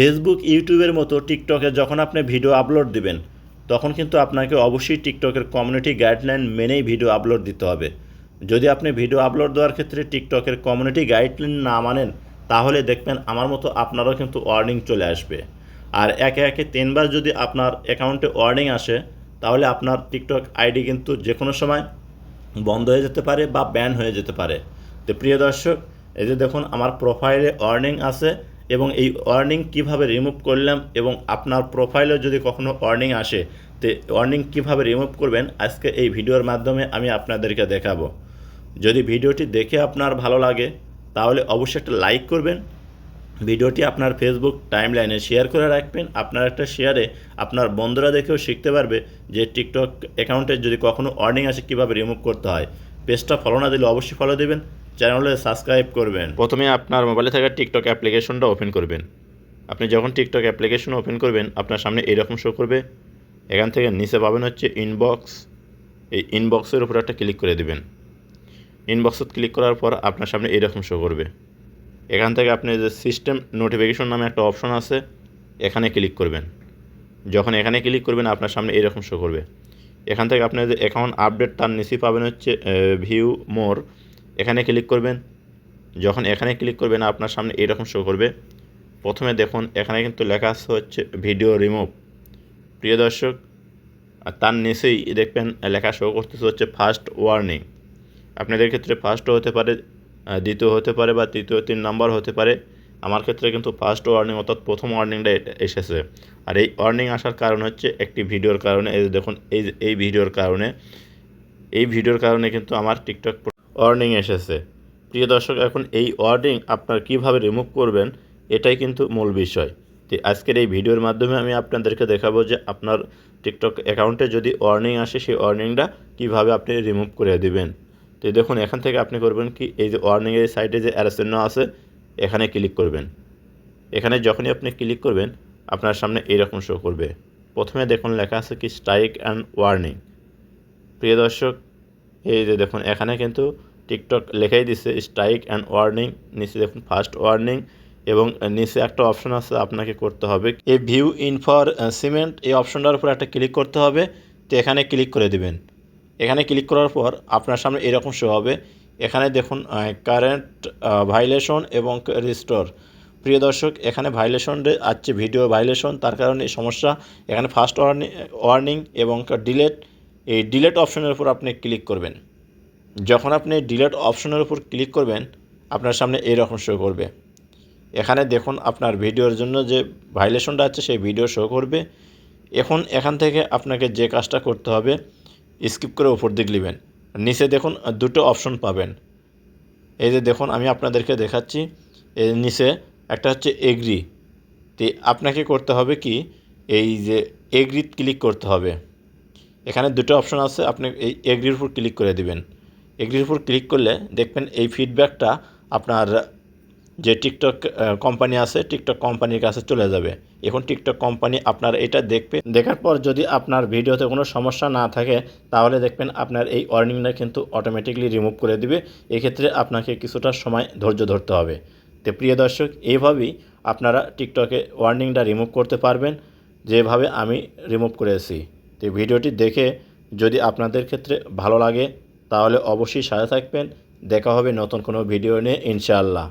Facebook ইউটিউবের মতো টিকটকে যখন আপনি ভিডিও আপলোড দিবেন, তখন কিন্তু আপনাকে অবশ্যই টিকটকের কমিউনিটি গাইডলাইন মেনেই ভিডিও আপলোড দিতে হবে। যদি আপনি ভিডিও আপলোড দেওয়ার ক্ষেত্রে টিকটকের কমিউনিটি গাইডলাইন না মানেন, তাহলে দেখবেন আমার মতো আপনারও কিন্তু ওয়ার্নিং চলে আসবে। আর একে একে তিনবার যদি আপনার অ্যাকাউন্টে ওয়ার্নিং আসে, তাহলে আপনার টিকটক আইডি কিন্তু যে কোনো সময় বন্ধ হয়ে যেতে পারে বা ব্যান হয়ে যেতে পারে। তো প্রিয় দর্শক, এই যে দেখুন, আমার প্রোফাইলে ওয়ার্নিং আছে এবং এই ওয়ার্নিং কীভাবে রিমুভ করলাম এবং আপনার প্রোফাইলে যদি কখনো ওয়ার্নিং আসে, তো ওয়ার্নিং কীভাবে রিমুভ করবেন, আজকে এই ভিডিওর মাধ্যমে আমি আপনাদেরকে দেখাবো। যদি ভিডিওটি দেখে আপনার ভালো লাগে, তাহলে অবশ্যই একটা লাইক করবেন। ভিডিওটি আপনার ফেসবুক টাইমলাইনে শেয়ার করে রাখবেন। আপনার একটা শেয়ারে আপনার বন্ধুরা দেখেও শিখতে পারবে যে টিকটক অ্যাকাউন্টে যদি কখনো অর্নিং আসে, কীভাবে রিমুভ করতে হয়। পেজটা ফলো না দিলে অবশ্যই ফলো দেবেন। চ্যানেলে সাবস্ক্রাইব করবেন। প্রথমে আপনার মোবাইলে থাকা টিকটক অ্যাপ্লিকেশনটা ওপেন করবেন। আপনি যখন টিকটক অ্যাপ্লিকেশন ওপেন করবেন, আপনার সামনে এরকম শো করবে। এখান থেকে নিচে পাবেন হচ্ছে ইনবক্স এই ইনবক্সের উপর একটা ক্লিক করে দেবেন। ইনবক্সত ক্লিক করার পর আপনার সামনে এরকম শো করবে। এখান থেকে আপনি যে সিস্টেম নোটিফিকেশন নামে একটা অপশন আছে, এখানে ক্লিক করবেন। যখন এখানে ক্লিক করবেন, আপনার সামনে এরকম শো করবে। এখান থেকে আপনি যে অ্যাকাউন্ট আপডেট তার নিচেই পাবেন হচ্ছে ভিউ মোর এখানে ক্লিক করবেন। যখন এখানে ক্লিক করবেন, আপনার সামনে এরকম শো করবে। প্রথমে দেখুন, এখানে কিন্তু লেখা আছে হচ্ছে ভিডিও রিমুভ প্রিয় দর্শক, আর তার নিচেই দেখবেন, লেখা শো করতেছে হচ্ছে ফার্স্ট ওয়ার্নিং আপনাদের ক্ষেত্রে ফার্স্টও হতে পারে দ্বিতীয় হতে পারে বা তৃতীয় তিন নাম্বার হতে পারে। আমার ক্ষেত্রে কিন্তু ফার্স্ট ওয়ার্নিং অর্থাৎ প্রথম ওয়ার্নিংটা এসেছে। আর এই ওয়ার্নিং আসার কারণ হচ্ছে একটি ভিডিওর কারণে। এই দেখুন, এই এই ভিডিওর কারণে। এই ভিডিওর কারণে কিন্তু আমার টিকটক ওয়ার্নিং এসেছে। প্রিয় দর্শক, এখন এই ওয়ার্নিং আপনার কীভাবে রিমুভ করবেন, এটাই কিন্তু মূল বিষয়। তো আজকের এই ভিডিওর মাধ্যমে আমি আপনাদেরকে দেখাবো যে আপনার টিকটক অ্যাকাউন্টে যদি ওয়ার্নিং আসে, সেই ওয়ার্নিংটা কীভাবে আপনি রিমুভ করে দিবেন। তো দেখুন, এখান থেকে আপনি করবেন কি, এই যে ওয়ার্নিংয়ের সাইডে যে চিহ্ন আছে, এখানে ক্লিক করবেন। এখানে যখনই আপনি ক্লিক করবেন, আপনার সামনে এইরকম শো করবে। প্রথমে দেখুন লেখা আছে কি স্ট্রাইক অ্যান্ড ওয়ার্নিং প্রিয় দর্শক, এই যে দেখুন, এখানে কিন্তু টিকটক লেখাই দিচ্ছে স্ট্রাইক অ্যান্ড ওয়ার্নিং নিচে দেখুন ফার্স্ট ওয়ার্নিং এবং নিচে একটা অপশন আছে, আপনাকে করতে হবে। এই ভিউ ইন ফর সিমেন্ট এই অপশনটার উপর একটা ক্লিক করতে হবে। তো এখানে ক্লিক করে দিবেন। এখানে ক্লিক করার পর আপনার সামনে এরকম শো হবে। এখানে দেখুন কারেন্ট ভাইলেশন এবং রিস্টোর প্রিয় দর্শক, এখানে ভাইলেশন আছে ভিডিও ভাইলেশন তার কারণে সমস্যা। এখানে ফার্স্ট ওয়ার্নিং ওয়ার্নিং এবং ডিলেট এই ডিলেট অপশনের উপর আপনি ক্লিক করবেন। যখন আপনি ডিলেট অপশনের উপর ক্লিক করবেন, আপনার সামনে এইরকম শো করবে। এখানে দেখুন আপনার ভিডিওর জন্য যে ভাইলেশনটা আছে, সেই ভিডিও শো করবে। এখন এখান থেকে আপনাকে যে কাজটা করতে হবে স্কিপ করে উপর দিক নেবেন। নিচে দেখুন দুটো অপশন পাবেন। এই যে দেখুন, আমি আপনাদেরকে দেখাচ্ছি। এর নিচে একটা হচ্ছে এগ্রি তো আপনাকে করতে হবে কি? এই যে এগ্রি ক্লিক করতে হবে। এখানে দুটো অপশন আছে, আপনি এই এগ্রির উপর ক্লিক করে দিবেন। এগ্রির উপর ক্লিক করলে দেখবেন এই ফিডব্যাকটা আপনার যে টিকটক কোম্পানি আছে টিকটক কোম্পানির কাছে চলে যাবে। এখন টিকটক কোম্পানি আপনার এটা দেখবে। দেখার পর যদি আপনার ভিডিওতে কোনো সমস্যা না থাকে, তাহলে দেখবেন আপনার এই ওয়ার্নিংটা কিন্তু অটোমেটিকলি রিমুভ করে দিবে। এক্ষেত্রে আপনাকে কিছুটা সময় ধৈর্য ধরতে হবে। তো প্রিয় দর্শক, এইভাবেই আপনারা টিকটকে ওয়ার্নিংটা রিমুভ করতে পারবেন, যেভাবে আমি রিমুভ করেছি। তো ভিডিওটি দেখে যদি আপনাদের ক্ষেত্রে ভালো লাগে তাহলে অবশ্যই সাথে থাকবেন। দেখা হবে নতুন কোনো ভিডিও নিয়ে ইনশাআল্লাহ।